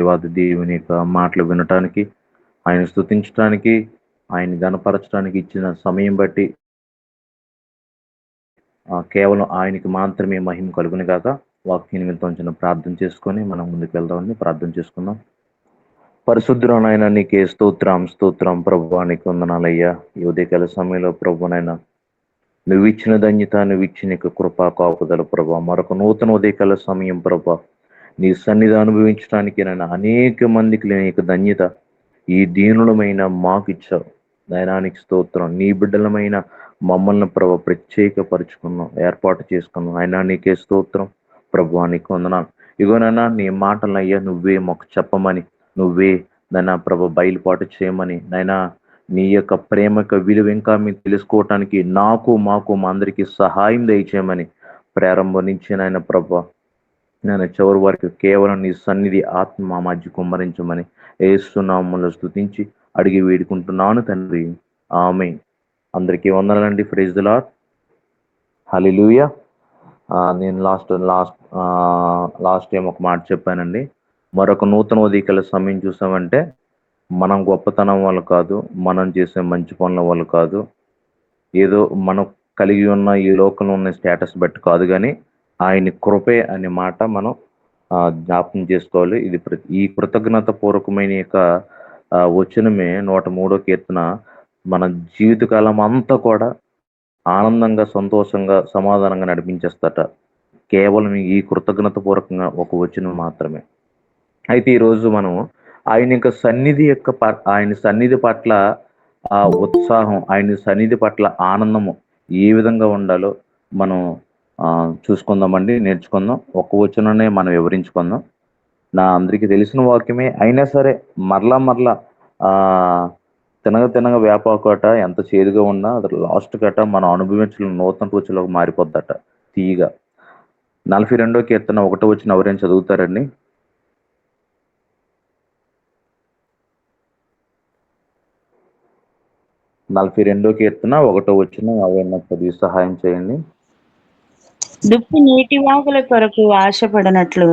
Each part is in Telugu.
దేవాది దేవుని యొక్క మాటలు వినటానికి ఆయన స్థుతించడానికి ఆయన గణపరచడానికి ఇచ్చిన సమయం బట్టి కేవలం ఆయనకి మాత్రమే మహిమ కలుగుని కాక వాక్య నిమిత్తం చిన్న ప్రార్థన చేసుకొని మనం ముందుకు వెళ్దామని ప్రార్థన చేసుకుందాం. పరిశుద్ధురాయన నీకే స్తోత్రం స్తోత్రం ప్రభు నీకు వందనాలయ్యా. ఈ ఉదయకాల సమయంలో ప్రభునైనా నువ్వు ఇచ్చిన ధన్యత నువ్వు ఇచ్చిన కృపా కాపుదల ప్రభా మరొక నూతన ఉదయకాల సమయం ప్రభా నీ సన్నిధి అనుభవించడానికి నన్ను అనేక మందికి లేని ధన్యత ఈ దీనులమైన మాకు ఇచ్చావు. దైనానికి స్తోత్రం. నీ బిడ్డలమైన మమ్మల్ని ప్రభ ప్రత్యేకపరుచుకున్నాం ఏర్పాటు చేసుకున్నాం అయినా నీకే స్తోత్రం. ప్రభు నీకు వందనాలు. ఇగోనైనా నీ మాటలు అయ్యా నువ్వే మాకు చెప్పమని నువ్వే నైనా ప్రభ బయలుపాటు చేయమని. నైనా నీ యొక్క ప్రేమ యొక్క విలువ ఇంకా మీకు తెలుసుకోవటానికి నాకు మాకు మా అందరికీ సహాయం దయచేయమని ప్రారంభం నుంచి నాయన ప్రభ నేను చివరి వరకు కేవలం నీ సన్నిధి ఆత్మ మధ్య కుమ్మరించమని ఏస్తున్నాములు స్థుతించి అడిగి వేడుకుంటున్నాను తండ్రి. ఆమె అందరికీ వందనాలండి. ఫ్రేజ్ ది లాట్ నేను లాస్ట్ లాస్ట్ లాస్ట్ టైం ఒక మాట చెప్పానండి. మరొక నూతన ఉదయకాల సమయం చూసామంటే మనం గొప్పతనం వల్ల కాదు మనం చేసే మంచి పనుల వల్ల కాదు. ఏదో మనం కలిగి ఉన్న ఈ లోకంలో ఉన్న స్టేటస్ బట్టి కాదు కానీ ఆయన కృపే అనే మాట మనం జ్ఞాపం చేసుకోవాలి. ఇది ఈ కృతజ్ఞత పూర్వకమైన యొక్క వచనమే నూట మూడో కీర్తన. మన జీవితకాలం అంతా కూడా ఆనందంగా సంతోషంగా సమాధానంగా నడిపించేస్తట కేవలం ఈ కృతజ్ఞత పూర్వకంగా ఒక వచనం మాత్రమే. అయితే ఈరోజు మనం ఆయన యొక్క సన్నిధి యొక్క ఆయన సన్నిధి పట్ల ఆ ఉత్సాహం ఆయన సన్నిధి పట్ల ఆనందము ఏ విధంగా ఉండాలో మనం చూసుకుందామండి నేర్చుకుందాం. ఒక్క వచననే మనం వివరించుకుందాం. నా అందరికీ తెలిసిన వాక్యమే అయినా సరే మరలా మరలా ఆ తినగ తినగ వేపాకట ఎంత చేదుగా ఉన్నా అది లాస్ట్ కట మనం అనుభవించిన నూతన రుచిలోకి మారిపోద్దట తీయగా. నలభై రెండో కీర్తన ఒకటో వచ్చిన ఎవరైనా చదువుతారండి? నలభై రెండో కీర్తన ఒకటో వచ్చిన ఎవరైనా చదివి సహాయం చేయండి. దుప్పి నీటి వాగుల కొరకు ఆశపడినట్లు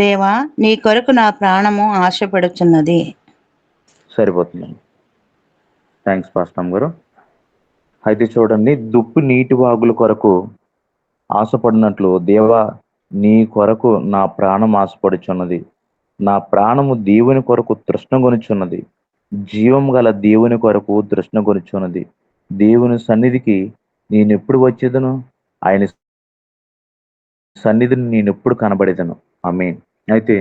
దేవా నీ కొరకు నా ప్రాణము ఆశపడుచున్నది. సరిపోతుంది థ్యాంక్స్ పాస్టమ్ గారు అయితే చూడండి దుప్పు నీటి వాగుల కొరకు ఆశపడినట్లు దేవా నీ కొరకు నా ప్రాణం ఆశపడుచున్నది. నా ప్రాణము దేవుని కొరకు తృష్ణ కొనుచున్నది జీవం గల దేవుని కొరకు తృష్ణ కొనుచున్నది దేవుని సన్నిధికి నేను ఎప్పుడు వచ్చేదను? ఆయన సన్నిధిని నేను ఎప్పుడు కనబడేదను. ఆమె అయితే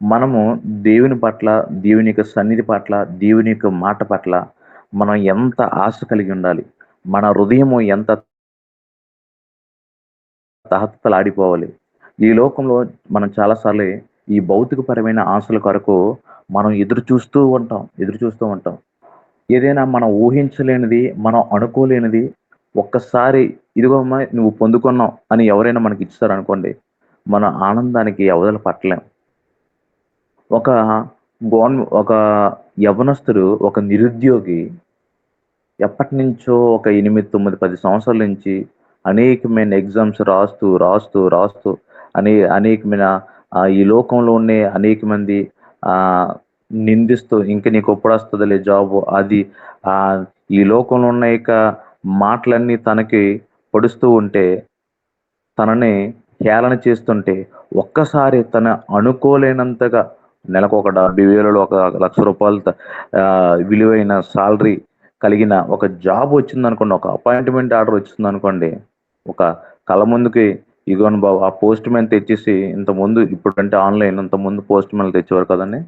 మనము దేవుని పట్ల దేవుని యొక్క సన్నిధి పట్ల దేవుని యొక్క మాట పట్ల మనం ఎంత ఆశ కలిగి ఉండాలి? మన హృదయము ఎంత తహతలాడిపోవాలి ఈ లోకంలో మనం చాలాసార్లు ఈ భౌతికపరమైన ఆశల కొరకు మనం ఎదురు చూస్తూ ఉంటాం ఎదురు చూస్తూ ఉంటాం. ఏదైనా మనం ఊహించలేనిది మనం అనుకోలేనిది ఒక్కసారి ఇదిగో అమ్మా నువ్వు పొందుకున్నావు అని ఎవరైనా మనకి ఇచ్చారనుకోండి మన ఆనందానికి అవధులు పట్టలేం. ఒక గోన్ ఒక యవనస్తుడు ఒక నిరుద్యోగి ఎప్పటి నుంచో ఒక ఎనిమిది తొమ్మిది పది సంవత్సరాల నుంచి అనేకమైన ఎగ్జామ్స్ రాస్తూ రాస్తూ రాస్తూ అనే అనేకమైన ఈ లోకంలో ఉండే అనేక మంది నిందిస్తూ ఇంకా నీకు ఎప్పుడు వస్తుందిలే జాబ్ అది ఈ లోకంలో ఉన్న యొక్క మాటలన్నీ తనకి పొడుస్తూ ఉంటే తనని హేళన చేస్తుంటే ఒక్కసారి తన అనుకోలేనంతగా నెలకు ఒక డెబ్బై వేలలో ఒక లక్ష రూపాయల విలువైన సాలరీ కలిగిన ఒక జాబ్ వచ్చింది అనుకోండి ఒక అపాయింట్మెంట్ ఆర్డర్ వచ్చింది అనుకోండి ఒక కళ ముందుకి ఇగోని బాబు ఆ పోస్ట్ మ్యాన్ తెచ్చేసి ఇంత ముందు ఇప్పుడు అంటే ఆన్లైన్ ఇంత ముందు పోస్ట్ మ్యాన్ తెచ్చేవారు కదండి?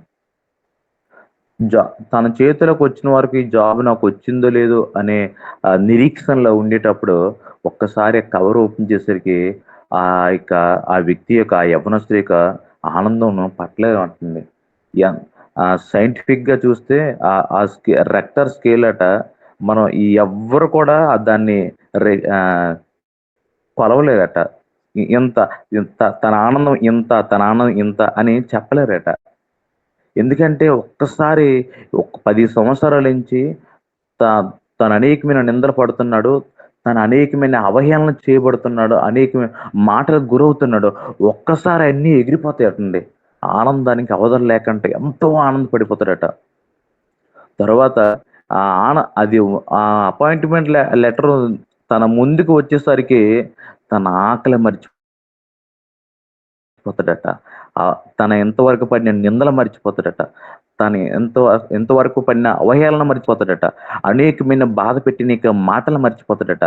జా తన చేతిలోకి వచ్చిన వరకు ఈ జాబ్ నాకు వచ్చిందో లేదో అనే నిరీక్షణలో ఉండేటప్పుడు ఒక్కసారి కవర్ ఓపెన్ చేసరికి ఆ యొక్క ఆ వ్యక్తి యొక్క ఆ యవనస్తు యొక్క ఆనందం పట్లే ఉంటుంది. సైంటిఫిక్గా చూస్తే ఆ స్కే రెక్టర్ స్కేల్ అట మనం ఎవ్వరు కూడా దాన్ని రె- ఆ, కొలవలేరట ఇంత ఇంత తన ఆనందం ఇంత తన ఆనందం ఇంత అని చెప్పలేరట. ఎందుకంటే ఒక్కసారి ఒక పది సంవత్సరాల నుంచి త- తను అనేకమైన నిందలు పడుతున్నాడు తను అనేకమైన అవహేళన చేయబడుతున్నాడు అనేకమైన మాటలకు గురవుతున్నాడు. ఒక్కసారి అన్నీ ఎగిరిపోతాయటండి. ఆనందానికి అవధం లేకుంటే ఎంతో ఆనందపడిపోతాడట. తర్వాత ఆ ఆన అది ఆ అపాయింట్మెంట్ లెటర్ తన ముందుకు వచ్చేసరికి తన ఆకలి మర్చిపోతాడట. తన ఎంతవరకు పడిన నిందలు మర్చిపోతాడట. తను ఎంత ఎంతవరకు పడిన అవహేళన మర్చిపోతాడట. అనేకమైన బాధ పెట్టిన యొక్క మాటలు మర్చిపోతాడట.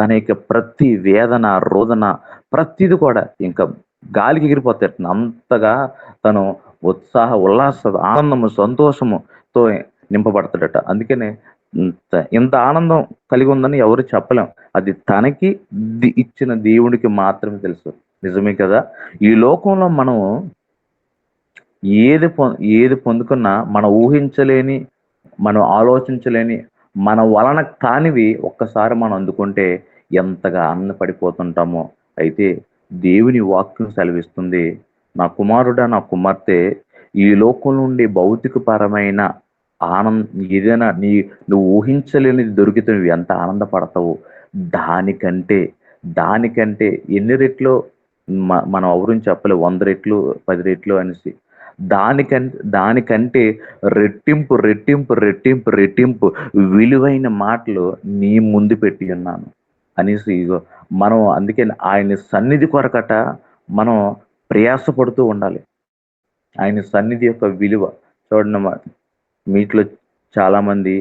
తన యొక్క ప్రతి వేదన రోదన ప్రతిది కూడా ఇంకా గాలికి ఎగిరిపోతాడట. అంతగా తను ఉత్సాహ ఉల్లాస ఆనందము సంతోషముతో నింపబడతాడట. అందుకనే ఇంత ఇంత ఆనందం కలిగి ఉందని ఎవరు చెప్పలేం. అది తనకి ఇచ్చిన దేవుడికి మాత్రమే తెలుసు. నిజమే కదా? ఈ లోకంలో మనం ఏది పొ ఏది పొందుకున్నా మనం ఊహించలేని మనం ఆలోచించలేని మన వలన కానివి ఒక్కసారి మనం అందుకుంటే ఎంతగా ఆనందపడిపోతుంటామో. అయితే దేవుని వాక్యం సెలవిస్తుంది నా కుమారుడా నా కుమార్తె ఈ లోకం నుండి భౌతికపరమైన ఆనంద ఏదైనా నీ నువ్వు ఊహించలేనిది దొరికితే నువ్వు ఎంత ఆనందపడతావు? దానికంటే దానికంటే ఎన్ని రెట్లు మనం ఎవరు చెప్పలే. వంద రెట్లు పది రెట్లు అనేసి. దానికంటే దానికంటే రెట్టింపు రెట్టింపు రెట్టింపు రెట్టింపు విలువైన మాటలు నీ ముందు పెట్టి ఉన్నాను. అనేసి ఇగో మనం అందుకే ఆయన సన్నిధి కొరకట మనం ప్రయాసపడుతూ ఉండాలి. ఆయన సన్నిధి యొక్క విలువ. చూడండి మీట్లో చాలామంది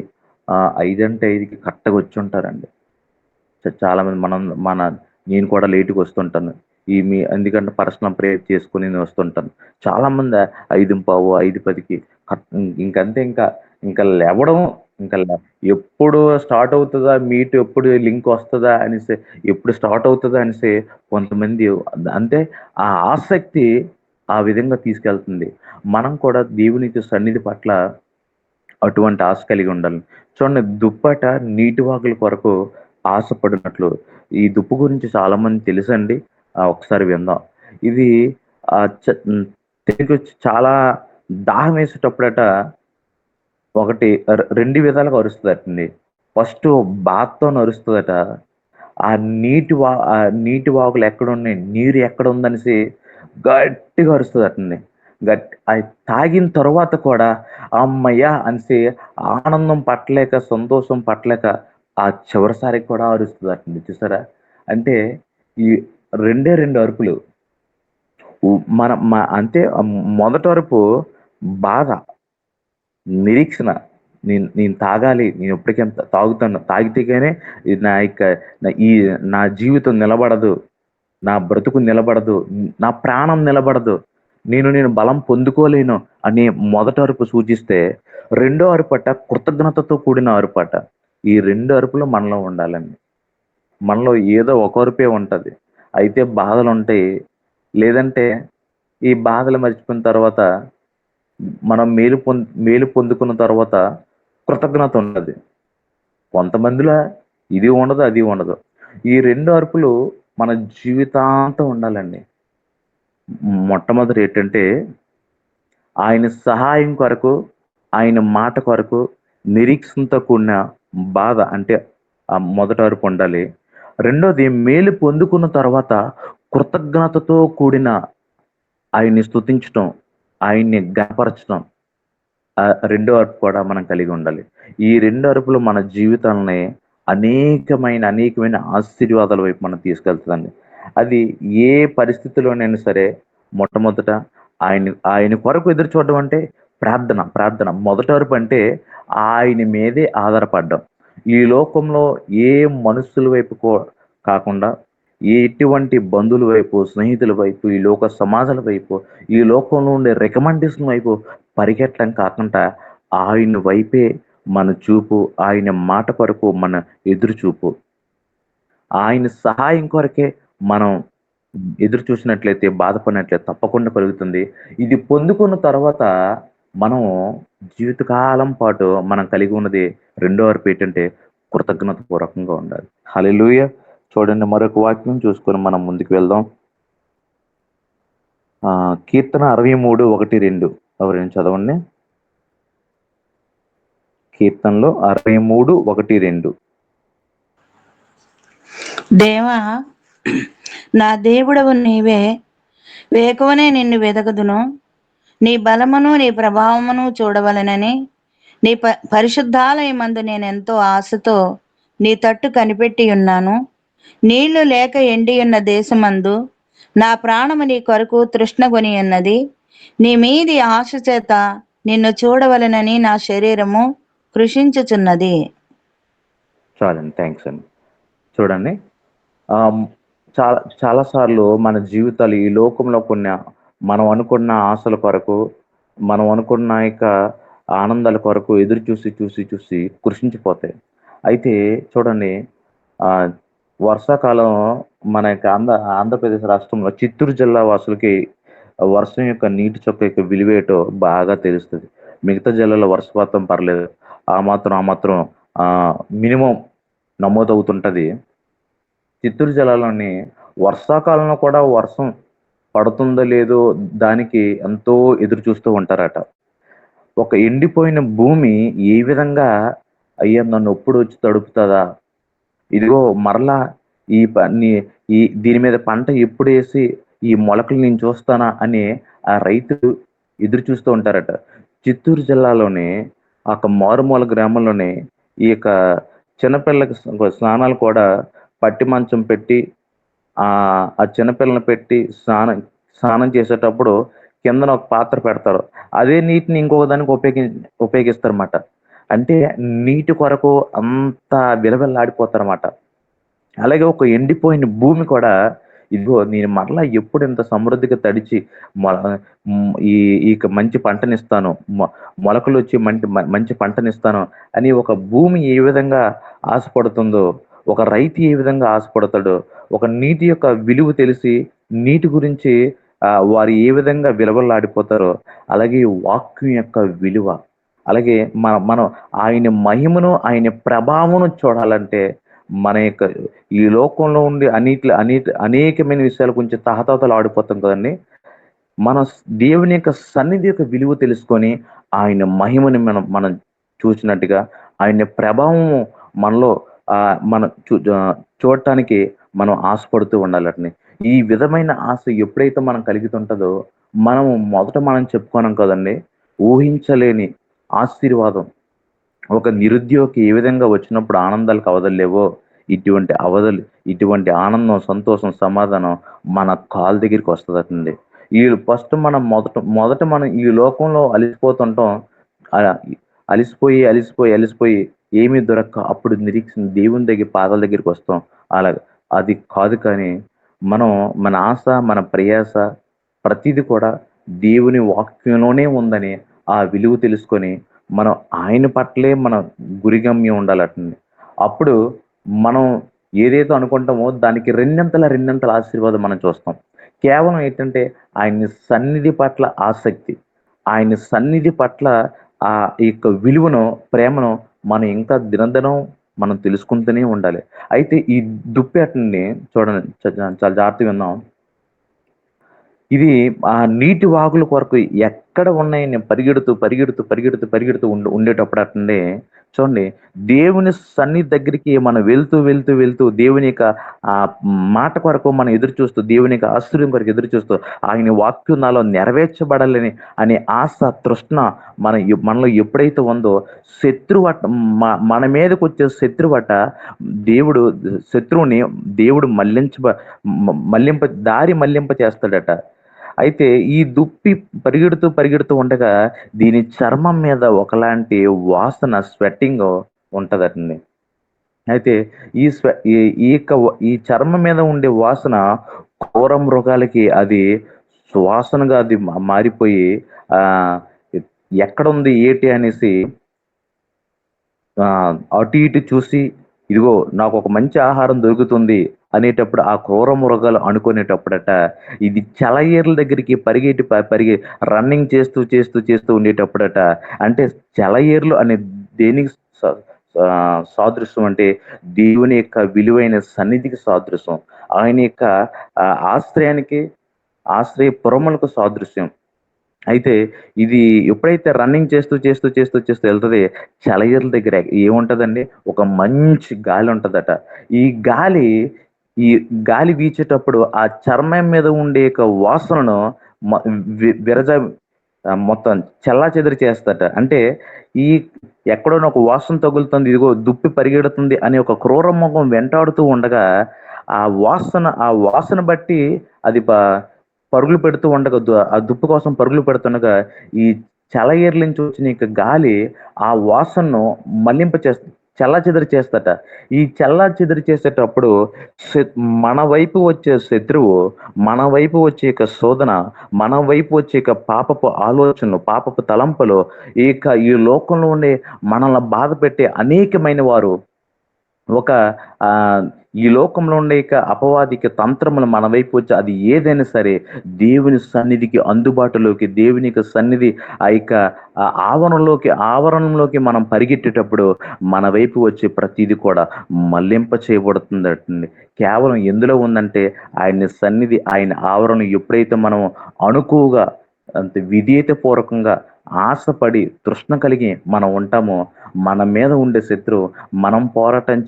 ఐదంటే ఐదుకి కరెక్ట్గా వచ్చి ఉంటారండి. చాలామంది చాలా మంది మనం మన నేను కూడా లేటుగా వస్తుంటాను. ఈ మీ ఎందుకంటే పర్సనల్ ప్రేయర్ చేసుకుని నేను వస్తుంటాను. చాలా మంది ఐదు పావు ఐదు పదికి ఇంకంతే ఇంకా ఇంకా లేవడం ఇంకా ఎప్పుడు స్టార్ట్ అవుతుందా మీట్ ఎప్పుడు లింక్ వస్తుందా అనేసి ఎప్పుడు స్టార్ట్ అవుతుందా అనేసి కొంతమంది అంటే ఆ ఆసక్తి ఆ విధంగా తీసుకెళ్తుంది. మనం కూడా దేవుని సన్నిధి పట్ల అటువంటి ఆశ కలిగి ఉండాలి. చూడండి దుప్పట నీటి వాకుల కొరకు ఆశపడినట్లు. ఈ దుప్పు గురించి చాలామంది తెలుసండి. ఒకసారి విందాం. ఇది ఆ తెలుగు చాలా దాహం వేసేటప్పుడట ఒకటి రెండు విధాలుగా అరుస్తుందటండి. ఫస్ట్ బాత్తో అరుస్తుందట ఆ నీటి వా ఆ నీటి వాకులు ఎక్కడ ఉన్నాయి నీరు ఎక్కడ ఉందనేసి గట్టిగా అరుస్తుందటండి. గట్ అది తాగిన తర్వాత కూడా అమ్మయ్యా అనేసి ఆనందం పట్టలేక సంతోషం పట్టలేక ఆ చివరిసారి కూడా అరుస్తుందటండి. చూసారా? అంటే ఈ రెండే రెండు అరుపులు. మన మా అంటే మొదట మొదటి అరుపు బాధ నిరీక్షణ. నేను నేను తాగాలి నేను ఎప్పటికైనా తాగుతాను తాగితేగానే ఇది నా యొక్క ఈ నా జీవితం నిలబడదు నా బ్రతుకు నిలబడదు నా ప్రాణం నిలబడదు నేను నేను బలం పొందుకోలేను అనే మొదటి అరుపు సూచిస్తే రెండో అరుపట కృతజ్ఞతతో కూడిన అరుపట. ఈ రెండు అరుపులు మనలో ఉండాలండి. మనలో ఏదో ఒక అరుపే ఉంటుంది. అయితే బాధలు ఉంటాయి లేదంటే ఈ బాధలు మర్చిపోయిన తర్వాత మనం మేలు పొంది మేలు పొందుకున్న తర్వాత కృతజ్ఞత ఉన్నది కొంతమందిలో ఇది ఉండదు అది ఉండదు. ఈ రెండు అరుపులు మన జీవితాంతం ఉండాలండి. మొట్టమొదటి ఏంటంటే ఆయన సహాయం కొరకు ఆయన మాట కొరకు నిరీక్షణతో కూడిన బాధ అంటే ఆ మొదటి అరుపు ఉండాలి. రెండోది మేలు పొందుకున్న తర్వాత కృతజ్ఞతతో కూడిన ఆయన్ని స్తుతించటం ఆయన్ని గనపరచడం రెండో అరుపు కూడా మనం కలిగి ఉండాలి. ఈ రెండు అరుపులు మన జీవితాలని అనేకమైన అనేకమైన ఆశీర్వాదాల వైపు మనం తీసుకెళ్తుందండి. అది ఏ పరిస్థితిలోనైనా సరే మొట్టమొదట ఆయన ఆయన కొరకు ఎదురు చూడడం అంటే ప్రార్థన ప్రార్థన. మొదటి అరుపు అంటే ఆయన మీదే ఆధారపడడం. ఈ లోకంలో ఏ మనుషుల వైపు కాకుండా ఎటువంటి బంధువుల వైపు స్నేహితుల వైపు ఈ లోక సమాజాల వైపు ఈ లోకంలో ఉండే రికమెండేషన్ వైపు పరిగెట్టడం కాకుండా ఆయన వైపే మన చూపు ఆయన మాట కొరకు మన ఎదురు చూపు. ఆయన సహాయం కొరకే మనం ఎదురు చూసినట్లయితే బాధపడినట్లయితే తప్పకుండా కలుగుతుంది. ఇది పొందుకున్న తర్వాత మనం జీవితకాలం పాటు మనం కలిగి ఉన్నది రెండో వరకు ఏంటంటే కృతజ్ఞత పూర్వకంగా ఉండాలి. హల్లెలూయా చూడండి మరొక వాక్యం చూసుకొని మనం ముందుకు వెళ్దాం. ఆ కీర్తన అరవై మూడు ఒకటి రెండు. ఎవరైనా చదవండి? కీర్తనలో అరవై మూడు ఒకటి రెండు. దేవా నా దేవుడవు నీవే వేకువనే నిన్ను వెదకదును. నీ బలమును నీ ప్రభావమును చూడవలనని నీ ప పరిశుద్ధాలయమందు నేను ఎంతో ఆశతో నీ తట్టు కనిపెట్టి ఉన్నాను. నీళ్ళు లేక ఎండి ఉన్న దేశమందు నా ప్రాణము నీ కొరకు తృష్ణగొని ఉన్నది. నీ మీది ఆశ చేత నిన్ను చూడవలనని నా శరీరము కృషించుచున్నది. చాలండి థ్యాంక్స్ అండి. చూడండి చాలా చాలాసార్లు మన జీవితాలు ఈ లోకంలో కొన్ని మనం అనుకున్న ఆశల కొరకు మనం అనుకున్న యొక్క ఆనందాల కొరకు ఎదురు చూసి చూసి చూసి కృషించిపోతాయి. అయితే చూడండి వర్షాకాలం మన యొక్క ఆంధ్ర ఆంధ్రప్రదేశ్ రాష్ట్రంలో చిత్తూరు జిల్లా వాసులకి వర్షం యొక్క నీటి చొక్క యొక్క విలువేటో బాగా తెలుస్తుంది. మిగతా జిల్లాలో వర్షపాతం పర్లేదు. ఆ మాత్రం ఆ మాత్రం మినిమం నమోదవుతుంటది. చిత్తూరు జిల్లాలోని వర్షాకాలంలో కూడా వర్షం పడుతుందో లేదో దానికి ఎంతో ఎదురు చూస్తూ ఉంటారట. ఒక ఎండిపోయిన భూమి ఏ విధంగా అయ్యా నన్ను ఎప్పుడు వచ్చి తడుపుతుందా? ఇదిగో మరలా ఈ పని ఈ దీని మీద పంట ఎప్పుడు వేసి ఈ మొలకలు నేను చూస్తానా అని ఆ రైతు ఎదురు చూస్తూ ఉంటారట. చిత్తూరు జిల్లాలోని ఆ మారుమూల గ్రామంలోనే ఈ యొక్క చిన్నపిల్లకి స్నానాలు కూడా పట్టి మంచం పెట్టి ఆ ఆ చిన్నపిల్లని పెట్టి స్నానం స్నానం చేసేటప్పుడు కిందన ఒక పాత్ర పెడతారు అదే నీటిని ఇంకొక దానికి ఉపయోగి ఉపయోగిస్తారన్నమాట. అంటే నీటి కొరకు అంత విలవిల్లాడిపోతారన్నమాట. అలాగే ఒక ఎండిపోయిన భూమి కూడా ఇదిగో నేను మరలా ఎప్పుడు ఇంత సమృద్ధిగా తడిచి మొల ఈ ఈ మంచి పంటనిస్తాను. మొ- మొలకలు వచ్చి మంచి మంచి పంటనిస్తాను అని ఒక భూమి ఏ విధంగా ఆశపడుతుందో ఒక రైతు ఏ విధంగా ఆశపడతాడో ఒక నీటి యొక్క విలువ తెలిసి నీటి గురించి వారు ఏ విధంగా విలువలాడిపోతారో అలాగే వాక్యం యొక్క విలువ. అలాగే మన మనం ఆయన మహిమను ఆయన ప్రభావమును చూడాలంటే మన యొక్క ఈ లోకంలో ఉండి అన్నిటి అన్నిటి అనేకమైన విషయాల గురించి తహతహతలు ఆడిపోతాం కదండి. మన దేవుని యొక్క సన్నిధి యొక్క విలువ తెలుసుకొని ఆయన మహిమని మనం మనం చూసినట్టుగా ఆయన ప్రభావము మనలో మన చూ చూడటానికి మనం ఆశపడుతూ ఉండాలని ఈ విధమైన ఆశ ఎప్పుడైతే మనం కలుగుతుంటుందో మనం మొదట మనం చెప్పుకోనం కదండి ఊహించలేని ఆశీర్వాదం. ఒక నిరుద్యోగి ఏ విధంగా వచ్చినప్పుడు ఆనందాలకు అవదలేవో ఇటువంటి అవధులు ఇటువంటి ఆనందం సంతోషం సమాధానం మన కాల్ దగ్గరికి వస్తుందండి. ఈ ఫస్ట్ మనం మొదట మొదట మనం ఈ లోకంలో అలిసిపోతుంటాం. ఆ, అలిసిపోయి అలిసిపోయి అలిసిపోయి ఏమీ దొరక్క అప్పుడు నిరీక్షణ దేవుని దగ్గర పాదాల దగ్గరికి వస్తాం. అలాగే అది కాదు కానీ మనం మన ఆశ మన ప్రయాస ప్రతిదీ కూడా దేవుని వాక్యంలోనే ఉందని ఆ విలువ తెలుసుకొని మనం ఆయన పట్లే మన గురిగమ్యం ఉండాలటండి. అప్పుడు మనం ఏదైతే అనుకుంటామో దానికి రెండంతల రెండంతల ఆశీర్వాదం మనం చూస్తాం. కేవలం ఏంటంటే ఆయన సన్నిధి పట్ల ఆసక్తి ఆయన సన్నిధి పట్ల ఆ యొక్క విలువను ప్రేమను మనం ఇంకా దినదినం మనం తెలుసుకుంటూనే ఉండాలి. అయితే ఈ దుప్పేటని చూడండి చాలా జాగ్రత్తగా విన్నాం ఇది ఆ నీటి వాగుల కొరకు ఎక్కడ ఉన్నాయని పరిగెడుతూ పరిగెడుతూ పరిగెడుతూ పరిగెడుతూ ఉండే ఉండేటప్పుడు అట్లనే చూడండి దేవుని సన్నిధి దగ్గరికి మనం వెళ్తూ వెళ్తూ వెళ్తూ దేవుని యొక్క ఆ మాట కొరకు మనం ఎదురు చూస్తూ దేవుని యొక్క ఆశ్చర్యం కొరకు ఎదురు చూస్తూ ఆయన వాక్యం నాలో నెరవేర్చబడాలని అనే ఆశ తృష్ణ మన మనలో ఎప్పుడైతే ఉందో శత్రువట మన మీదకి వచ్చే శత్రువట దేవుడు శత్రువుని దేవుడు మళ్ళించ మ- మళ్ళింప దారి మళ్ళింప చేస్తాడట అయితే ఈ దుప్పి పరిగెడుతూ పరిగెడుతూ ఉండగా దీని చర్మం మీద ఒకలాంటి వాసన స్వెట్టింగ్ ఉంటుందండి. అయితే ఈ స్వె ఈ ఈ యొక్క ఈ చర్మం మీద ఉండే వాసన క్రూర మృగాలకి అది సువాసనగా అది మారిపోయి ఆ ఎక్కడుంది ఏటి అనేసి అటు ఇటు చూసి ఇదిగో నాకు ఒక మంచి ఆహారం దొరుకుతుంది అనేటప్పుడు ఆ క్రూర మృగాలు అనుకునేటప్పుడట ఇది చలయేర్ల దగ్గరికి పరిగెట్టి పరిగె రన్నింగ్ చేస్తూ చేస్తూ చేస్తూ ఉండేటప్పుడట అంటే చలయేర్లు అనే దేనికి సాదృశ్యం అంటే దేవుని యొక్క విలువైన సన్నిధికి సాదృశ్యం. ఆయన యొక్క ఆశ్రయానికి ఆశ్రయ పురములకు సాదృశ్యం. అయితే ఇది ఎప్పుడైతే రన్నింగ్ చేస్తూ చేస్తూ చేస్తూ చేస్తూ వెళ్తుంది చలయర్ల దగ్గర ఏముంటుందండి? ఒక మంచి గాలి ఉంటుందట. ఈ గాలి ఈ గాలి వీచేటప్పుడు ఆ చర్మం మీద ఉండే యొక్క వాసనను మ- వి- విరజ మొత్తం చల్లా చెదిరి చేస్తట అంటే ఈ ఎక్కడో ఒక వాసన తగులుతుంది ఇదిగో దుప్పి పరిగెడుతుంది అనే ఒక క్రూర ముఖం వెంటాడుతూ ఉండగా ఆ వాసన ఆ వాసన బట్టి అది ప- పరుగులు పెడుతూ ఉండగా దు- ఆ దుప్పు కోసం పరుగులు పెడుతుండగా ఈ చలయేరు నుంచి వచ్చిన యొక్క గాలి ఆ వాసనను మళ్ళింప చేస్త చల్లా చెదరి చేస్తట ఈ చల్లా చెదరి చేసేటప్పుడు శ- మన వైపు వచ్చే శత్రువు మన వైపు వచ్చే యొక్క శోధన మన వైపు వచ్చే యొక్క పాపపు ఆలోచనలు పాపపు తలంపులు ఇక ఈ లోకంలో ఉండే మనల్ని బాధ పెట్టే అనేకమైన వారు ఒక ఆ ఈ లోకంలో ఉండే ఇక అపవాదిక తంత్రములు మన వైపు వచ్చి అది ఏదైనా సరే దేవుని సన్నిధికి అందుబాటులోకి దేవుని యొక్క సన్నిధి ఆ యొక్క ఆవరణలోకి ఆవరణంలోకి మనం పరిగెట్టేటప్పుడు మన వైపు వచ్చే ప్రతిదీ కూడా మళ్ళింప చేయబడుతుందటండి కేవలం ఎందులో ఉందంటే ఆయన సన్నిధి ఆయన ఆవరణ ఎప్పుడైతే మనం అనుకువగా అంత విధేయత పూర్వకంగా ఆశపడి తృష్ణ కలిగి మనం ఉంటామో మన మీద ఉండే శత్రువు మనం పోరాటం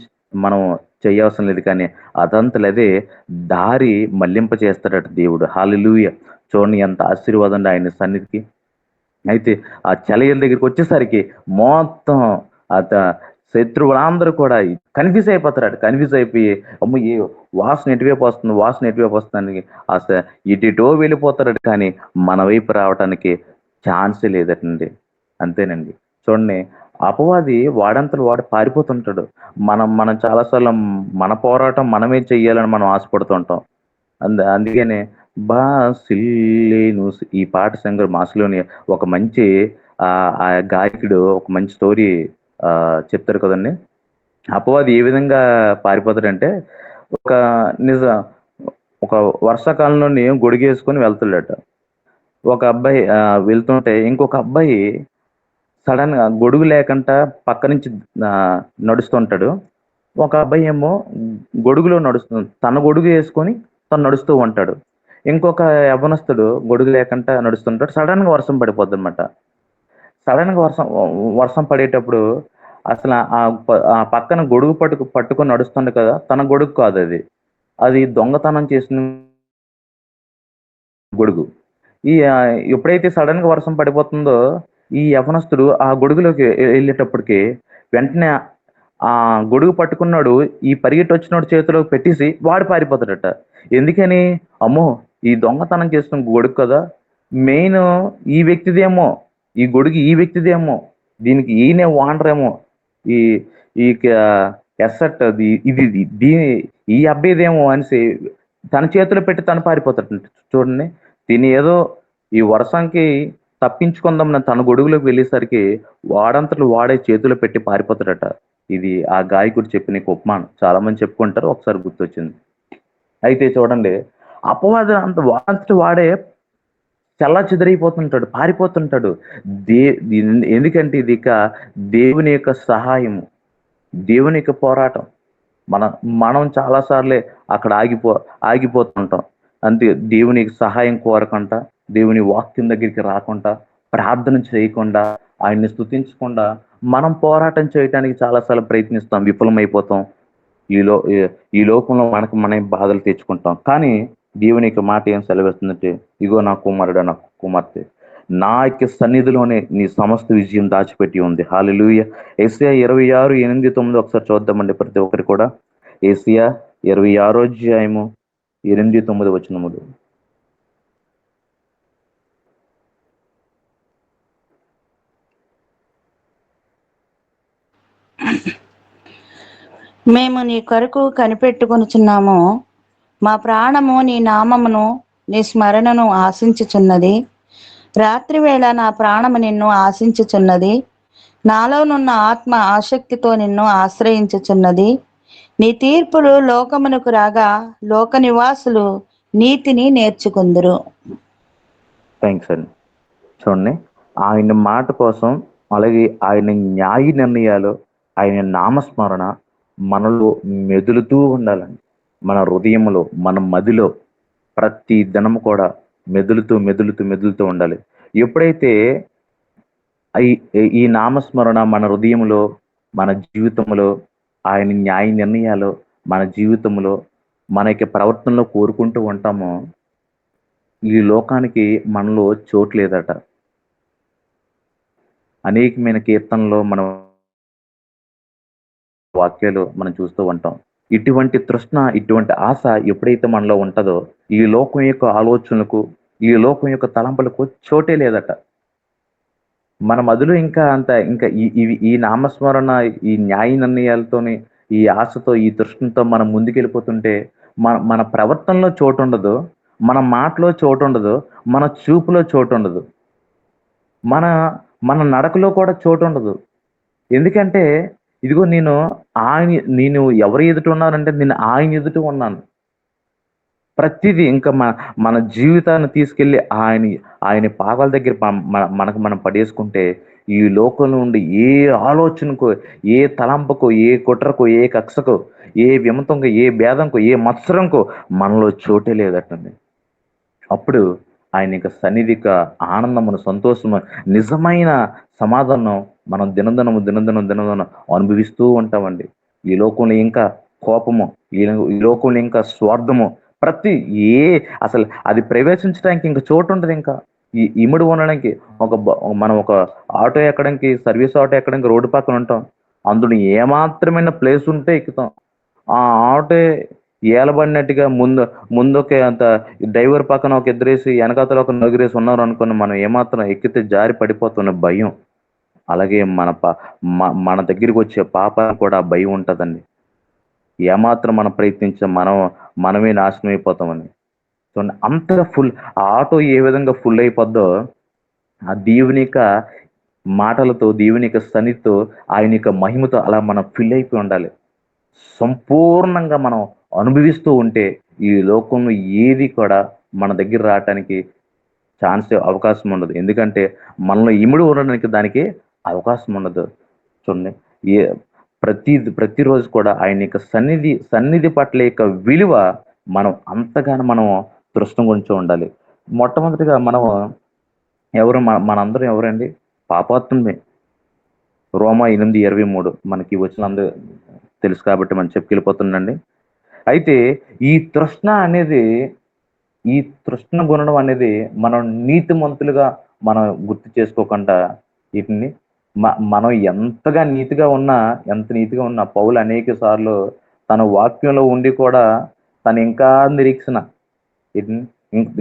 మనం చేయవసరం లేదు కానీ అదంతలేదే దారి మళ్ళింప చేస్తాడట దేవుడు. హాలిలూయ చూడండి ఎంత ఆశీర్వాదం ఆయన సన్నిధికి. అయితే ఆ చలయల దగ్గరికి వచ్చేసరికి మొత్తం అత శత్రువులందరూ కూడా కన్ఫ్యూజ్ అయిపోతారట. కన్ఫ్యూజ్ అయిపోయి అమ్మ ఈ వాసన ఎటువైపు వస్తుంది? వాసన ఎటువైపు వస్తుందని అసలు ఇటుటో వెళ్ళిపోతారట కానీ మన వైపు రావడానికి ఛాన్సే లేదటండి. అంతేనండి. చూడండి అపవాది వాడంతలు వాడు పారిపోతుంటాడు. మనం మనం చాలాసార్లు మన పోరాటం మనమే చెయ్యాలని మనం ఆశపడుతుంటాం అంద అందుకనే బాసిల్లేను ఈ పాట సంగర్ మాసులోని ఒక మంచి ఆ ఆ గాయకుడు ఒక మంచి స్టోరీ చెప్తారు కదండి. అపవాది ఏ విధంగా పారిపోతాడంటే ఒక నిజ ఒక వర్షాకాలంలోని గొడిగేసుకొని వెళ్తాడట. ఒక అబ్బాయి వెళ్తుంటే ఇంకొక అబ్బాయి సడన్గా గొడుగు లేకుండా పక్క నుంచి నడుస్తుంటాడు ఒక అబ్బాయి ఏమో గొడుగులో నడుస్తుంది తన గొడుగు వేసుకొని తను నడుస్తూ ఉంటాడు. ఇంకొక యవనస్తుడు గొడుగు లేకుండా నడుస్తుంటాడు సడన్గా వర్షం పడిపోద్ది అనమాట సడన్గా వర్షం వర్షం పడేటప్పుడు అసలు ఆ ఆ పక్కన గొడుగు పట్టుకు పట్టుకొని నడుస్తుంది కదా తన గొడుగు కాదు అది. అది దొంగతనం చేసిన గొడుగు. ఈ ఎప్పుడైతే సడన్గా వర్షం పడిపోతుందో ఈ యవనస్తుడు ఆ గొడుగులోకి వెళ్ళేటప్పటికి వెంటనే ఆ గొడుగు పట్టుకున్నాడు ఈ పరిగెట్టు వచ్చినోడు చేతిలో పెట్టేసి వాడు పారిపోతాడట. ఎందుకని? అమ్మో ఈ దొంగతనం చేస్తున్న గొడుగు కదా. మెయిన్ ఈ వ్యక్తిదేమో ఈ గొడుగు ఈ వ్యక్తిదేమో దీనికి ఈయనే వాండరేమో ఈ ఈ ఎస్సట్ అది ఇది ఇది- దీని ఈ అబ్బాయిదేమో అనేసి తన చేతిలో పెట్టి తను పారిపోతాడు చూడండి దీని ఏదో ఈ వర్షంకి తప్పించుకుందాం తన గొడుగులోకి వెళ్ళేసరికి వాడంతలు వాడే చేతులు పెట్టి పారిపోతాడట. ఇది ఆ గాయకుడు చెప్పిన ఉపమానం. చాలా మంది చెప్పుకుంటారు ఒకసారి గుర్తొచ్చింది. అయితే చూడండి అపవాదం అంత వాడంతటి వాడే చల్లా చెదరైపోతుంటాడు పారిపోతుంటాడు. దే ఎందుకంటే ఇది ఇక దేవుని యొక్క సహాయము దేవుని యొక్క పోరాటం. మన మనం చాలాసార్లే అక్కడ ఆగిపో ఆగిపోతుంటాం. అంతే దేవునికి సహాయం కోరకుండా దేవుని వాక్యం దగ్గరికి రాకుండా ప్రార్థన చేయకుండా ఆయన్ని స్తుతించకుండా మనం పోరాటం చేయడానికి చాలాసార్లు ప్రయత్నిస్తాం విఫలమైపోతాం. ఈలో ఈ- లోకంలో మనకు మనం బాధలు తెచ్చుకుంటాం. కానీ దేవుని యొక్క మాట ఏం సెలవిస్తుందంటే ఇగో నా కుమారుడు నా కుమార్తె నా యొక్క సన్నిధిలోనే నీ సమస్త విజయం దాచిపెట్టి ఉంది. హాలెలూయ ఏసియా ఇరవై ఆరు ఎనిమిది తొమ్మిది ఒకసారి చూద్దామండి ప్రతి ఒక్కరు కూడా. ఏసియా ఇరవై ఆరో అధ్యాయము ఎనిమిది తొమ్మిది వచనములు. మేము నీ కొరకు కనిపెట్టుకొనుచున్నాము. మా ప్రాణము నీ నామమును నీ స్మరణను ఆశించుచున్నది. రాత్రివేళ నా ప్రాణము నిన్ను ఆశించుచున్నది. నాలోనున్న ఆత్మ ఆసక్తితో నిన్ను ఆశ్రయించుచున్నది. నీ తీర్పులు లోకమునకు రాగా లోక నివాసులు నీతిని నేర్చుకుందురు. థ్యాంక్స్ అండి చూడండి ఆయన మాట కోసం అలాగే ఆయన న్యాయ నిర్ణయాలు ఆయన నామస్మరణ మనలో మెదులుతూ ఉండాలండి. మన హృదయంలో మన మదిలో ప్రతి దినము కూడా మెదులుతూ మెదులుతూ మెదులుతూ ఉండాలి. ఎప్పుడైతే ఈ- నామస్మరణ మన హృదయంలో మన జీవితంలో ఆయన న్యాయ నిర్ణయాలు మన జీవితంలో మన యొక్క ప్రవర్తనలో కోరుకుంటూ ఉంటామో ఈ లోకానికి మనలో చోటు లేదట. అనేకమైన కీర్తనలో మనం వాక్యాలు మనం చూస్తూ ఉంటాం. ఇటువంటి తృష్ణ ఇటువంటి ఆశ ఎప్పుడైతే మనలో ఉంటుందో ఈ లోకం యొక్క ఆలోచనలకు ఈ లోకం యొక్క తలంపులకు చోటే లేదట. మన మధులో ఇంకా అంత ఇంకా ఈ ఈ నామస్మరణ ఈ న్యాయ నిర్ణయాలతోని ఈ ఆశతో ఈ తృష్ణతో మనం ముందుకెళ్ళిపోతుంటే మన మన ప్రవర్తనలో చోటు ఉండదు మన మాటలో చోటు ఉండదు మన చూపులో చోటు ఉండదు. మన మన నడకలో కూడా చోటు ఉండదు. ఎందుకంటే ఇదిగో నేను ఆయన నేను ఎవరు ఎదుట ఉన్నానంటే నేను ఆయన ఎదుట ఉన్నాను. ప్రతిదీ ఇంకా మన మన జీవితాన్ని తీసుకెళ్ళి ఆయన ఆయన పాదాల దగ్గర మన- మనకు మనం పడేసుకుంటే ఈ లోకం నుండి ఏ ఆలోచనకు ఏ తలంపకు ఏ కుట్రకు ఏ కక్షకు ఏ విమతంకు ఏ భేదంకు ఏ మత్సరంకు మనలో చోటే లేదటండి. అప్పుడు ఆయన యొక్క సన్నిధిక ఆనందమును సంతోషము నిజమైన సమాధానం మనం దినదినము దినదినం దినదినం అనుభవిస్తూ ఉంటామండి. ఈ లోకంలో ఇంకా కోపము ఈ లోకంలో ఇంకా స్వార్థము ప్రతి ఏ అసలు అది ప్రవేశించడానికి ఇంకా చోటు ఉంటుంది ఇంకా. ఈ ఇముడు ఉండడానికి ఒక మనం ఒక ఆటో ఎక్కడానికి సర్వీస్ ఆటో ఎక్కడానికి రోడ్డు పక్కన ఉంటాం. అందులో ఏమాత్రమైన ప్లేస్ ఉంటే ఎక్కుతాం. ఆ ఆటో ఏలబడినట్టుగా ముందు ముందుకే అంత డ్రైవర్ పక్కన ఒక ఎదురేసి వెనకాతల ఒక నొగిరేసి ఉన్నారు అనుకుని మనం ఏమాత్రం ఎక్కితే జారి పడిపోతున్న భయం. అలాగే మన మన దగ్గరికి వచ్చే పాప కూడా భయం ఉంటుందండి. ఏమాత్రం మనం ప్రయత్నించే మనం మనమే నాశనం అయిపోతామని చూడండి అంత ఫుల్ ఆ ఆటో ఏ విధంగా ఫుల్ అయిపోద్దో ఆ దేవుని యొక్క మాటలతో దేవుని యొక్క సన్నిధితో ఆయన యొక్క మహిమతో అలా మనం ఫిల్ అయిపోయి ఉండాలి. సంపూర్ణంగా మనం అనుభవిస్తూ ఉంటే ఈ లోకంలో ఏది కూడా మన దగ్గర రావటానికి ఛాన్స్ అవకాశం ఉండదు. ఎందుకంటే మనలో ఇముడు ఉండడానికి దానికి అవకాశం ఉండదు. చూడండి. ఏ ప్రతి ప్రతిరోజు కూడా ఆయన యొక్క సన్నిధి సన్నిధి పట్ల యొక్క విలువ మనం అంతగానో మనం దృష్టం గురించి ఉండాలి. మొట్టమొదటిగా మనం ఎవరు మన మనందరం ఎవరండి? పాపాత్మే రోమా ఎనిమిది ఇరవై మూడు మనకి వచ్చిన అందరూ తెలుసు కాబట్టి మనం చెప్పుకెళ్ళిపోతుండండి అయితే ఈ తృష్ణ అనేది ఈ తృష్ణ గుణం అనేది మనం నీతిమంతులుగా మనం గుర్తు చేసుకోకుండా వీటిని మ- మనం ఎంతగా నీతిగా ఉన్నా ఎంత నీతిగా ఉన్నా పౌలు అనేక సార్లు తన వాక్యంలో ఉండి కూడా తను ఇంకా నిరీక్షణ.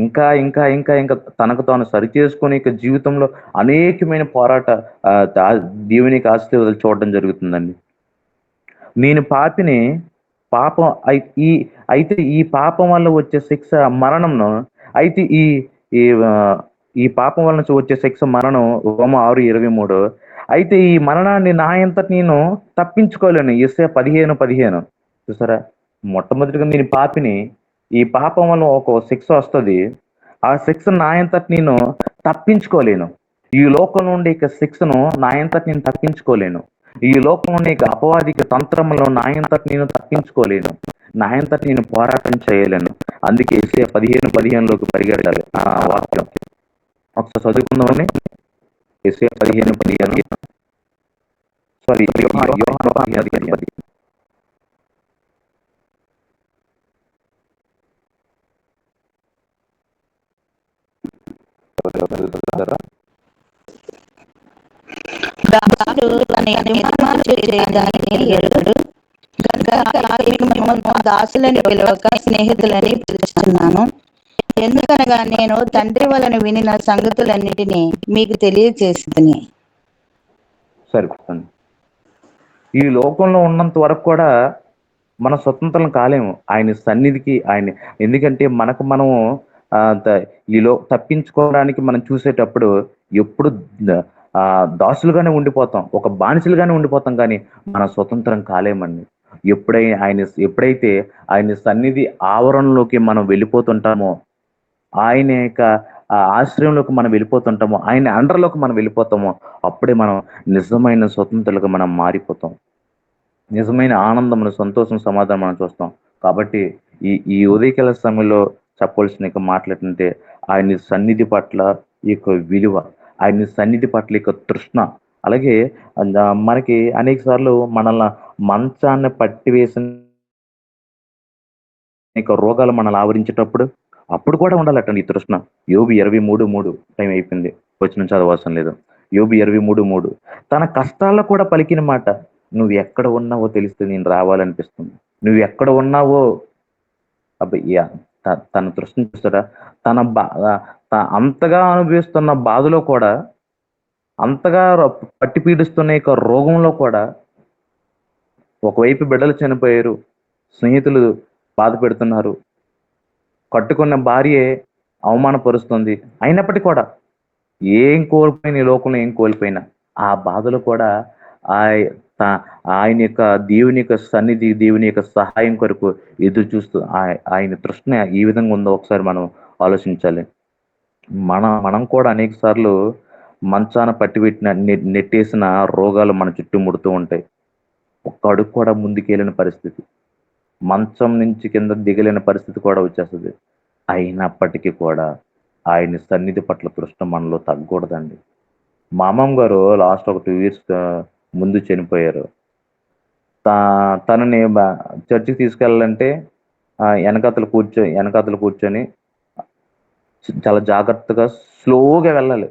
ఇంకా ఇంకా ఇంకా ఇంకా తనకు తాను సరి చేసుకుని ఇక జీవితంలో అనేకమైన పోరాట దేవునికి ఆశీర్వాదాలు చూడడం జరుగుతుందండి. నేను పాపిని పాపం ఈ అయితే ఈ పాపం వల్ల వచ్చే శిక్ష మరణంను అయితే ఈ ఈ ఈ పాపం వల్ల వచ్చే శిక్ష మరణం రోమ ఆరు ఇరవై మూడు. అయితే ఈ మరణాన్ని నా ఎంత నేను తప్పించుకోలేను. ఎస్ఏ పదిహేను పదిహేను. చూసారా? మొట్టమొదటిగా నేను పాపిని ఈ పాపం వల్ల ఒక శిక్ష వస్తుంది. ఆ శిక్ష నా ఎంతటి నేను తప్పించుకోలేను. ఈ లోకం నుండి ఇక శిక్షను నా ఎంతటి నేను తప్పించుకోలేను. ఈ లోకం నీకు అపవాదికి అపవాదిక తంత్రంలో నాయంతటి నేను తప్పించుకోలేను. నాయంతటి నేను పోరాటం చేయలేను. అందుకే ఇసే పదిహేను పదిహేనులోకి పరిగెట్టాలి ఆ వాక్యం. ఒకసారి చదువుకుందామని ఇసే పదిహేను పదిహేను. సారీ పదిహేను దాసుడు తన యజమాని చేసేదాన్ని ఎరుగడు మిమ్మల్ని దాసులని పిలవక స్నేహితులని పిలుస్తున్నాను ఎందుకనగా నేను తండ్రి వలన వినిన సంగతులన్నిటినీ మీకు తెలియచేసింది సరిపోతుంది. ఈ లోకంలో ఉన్నంత వరకు కూడా మన స్వతంత్రం కాలేము. ఆయన సన్నిధికి ఆయన ఎందుకంటే మనకు మనము ఈలో తప్పించుకోవడానికి మనం చూసేటప్పుడు ఎప్పుడు ఆ, దాసులుగానే ఉండిపోతాం. ఒక బానిసలుగానే ఉండిపోతాం కానీ మన స్వతంత్రం కాలేమండి. ఎప్పుడై ఆయన ఎప్పుడైతే ఆయన సన్నిధి ఆవరణలోకి మనం వెళ్ళిపోతుంటామో ఆయన యొక్క ఆ ఆశ్రయంలోకి మనం వెళ్ళిపోతుంటామో ఆయన అండర్లోకి మనం వెళ్ళిపోతామో అప్పుడే మనం నిజమైన స్వతంత్రులకు మనం మారిపోతాం. నిజమైన ఆనందం సంతోషం సమాధానం మనం చూస్తాం. కాబట్టి ఈ ఈ ఉదయకాల సమయంలో చెప్పవలసిన మాట్లాడుతుంటే ఆయన సన్నిధి పట్ల ఈ యొక్క విలువ ఆయన సన్నిధి పట్ల యొక్క తృష్ణ. అలాగే మనకి అనేక సార్లు మనల్ని మంచాన్ని పట్టివేసిన రోగాలు మనల్ని ఆవరించేటప్పుడు అప్పుడు కూడా ఉండాలట ఈ తృష్ణ. యోబి ఇరవై మూడు మూడు టైం అయిపోయింది. వచ్చిన చదవాల్సిన లేదు. యోబి ఇరవై మూడు మూడు. తన కష్టాల్లో కూడా పలికిన మాట నువ్వు ఎక్కడ ఉన్నావో తెలిస్తే నేను రావాలనిపిస్తుంది. నువ్వు ఎక్కడ ఉన్నావో అబ్బయ్యా తన దృష్టిని తన బా త- అంతగా అనుభవిస్తున్న బాధలో కూడా అంతగా పట్టి పీడిస్తున్న యొక్క రోగంలో కూడా ఒకవైపు బిడ్డలు చనిపోయారు స్నేహితులు బాధ పెడుతున్నారు కట్టుకున్న భార్యే అవమానపరుస్తుంది. అయినప్పటికీ కూడా ఏం కోల్పోయిన ఈ లోకంలో ఏం కోల్పోయినా ఆ బాధలు కూడా ఆ ఆయన యొక్క దేవుని యొక్క సన్నిధి దేవుని యొక్క సహాయం కొరకు ఎదురు చూస్తూ ఆయన తృష్ణ ఈ విధంగా ఉందో ఒకసారి మనం ఆలోచించాలి. మన మనం కూడా అనేక సార్లు మంచాన పట్టిపెట్టిన నెట్టేసిన రోగాలు మన చుట్టూ ముడుతూ ఉంటాయి. ఒక్క అడుగు కూడా ముందుకెళ్ళిన పరిస్థితి. మంచం నుంచి కింద దిగలేని పరిస్థితి కూడా వచ్చేస్తుంది. అయినప్పటికీ కూడా ఆయన సన్నిధి పట్ల దృష్టి మనలో తగ్గకూడదండి. మా అమ్మమ్మ గారు లాస్ట్ ఒక టూ ఇయర్స్ ముందు చనిపోయారు. తా తనని చర్చికి తీసుకెళ్ళాలంటే ఆ, కూర్చో వెనకతలు కూర్చొని చాలా జాగ్రత్తగా స్లోగా వెళ్ళాలి.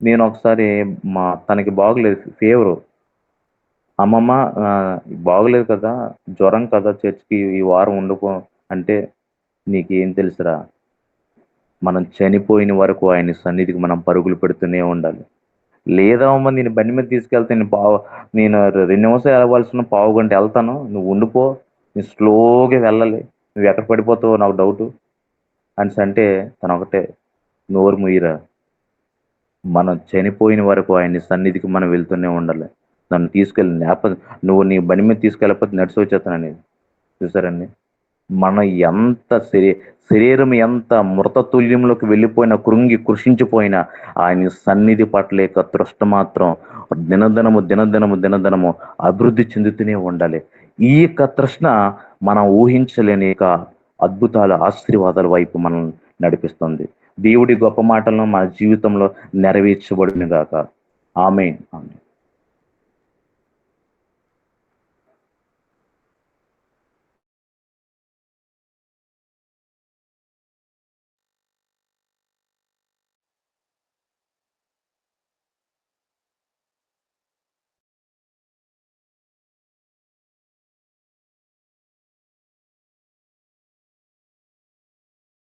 నేను ఒకసారి మా తనకి బాగలేదు ఫీవర్. అమ్మమ్మ బాగలేదు కదా జ్వరం కదా చర్చికి ఈ వారం ఉండిపో అంటే నీకేం తెలుసురా? మనం చనిపోయిన వరకు ఆయన సన్నిధికి మనం పరుగులు పెడుతూనే ఉండాలి. లేదమ్మా నేను బండి మీద తీసుకెళ్తే నేను పావు నేను రెండు నిమిషాలు వెళ్ళవలసిన పావు గంట వెళ్తాను. నువ్వు ఉండిపో. నేను స్లోగా వెళ్ళాలి. నువ్వు ఎక్కడ పడిపోతావో నాకు డౌట్. అని అంటే తను ఒకటే నోరు ముయ్యరా మనం చనిపోయిన వరకు ఆయన సన్నిధికి మనం వెళ్తూనే ఉండాలి. నన్ను తీసుకెళ్ళి లేకపోతే నువ్వు నీ బండి మీద తీసుకెళ్ళకపోతే నడిచి వచ్చేస్తానని చూసారండి మన ఎంత శరీ శరీరం ఎంత మృతతుల్యంలోకి వెళ్ళిపోయిన కృంగి కృషించిపోయిన ఆయన సన్నిధి పట్ల యొక్క తృష్ట మాత్రం దినదినము దినదినము దినదినము అభివృద్ధి చెందుతూనే ఉండాలి. ఈ యొక్క తృష్ణ మనం ఊహించలేని యొక్క అద్భుతాలు ఆశీర్వాదాల వైపు మనం నడిపిస్తుంది. దేవుడి గొప్ప మాటలను మన జీవితంలో నెరవేర్చబడినగాక. ఆమె ఆమె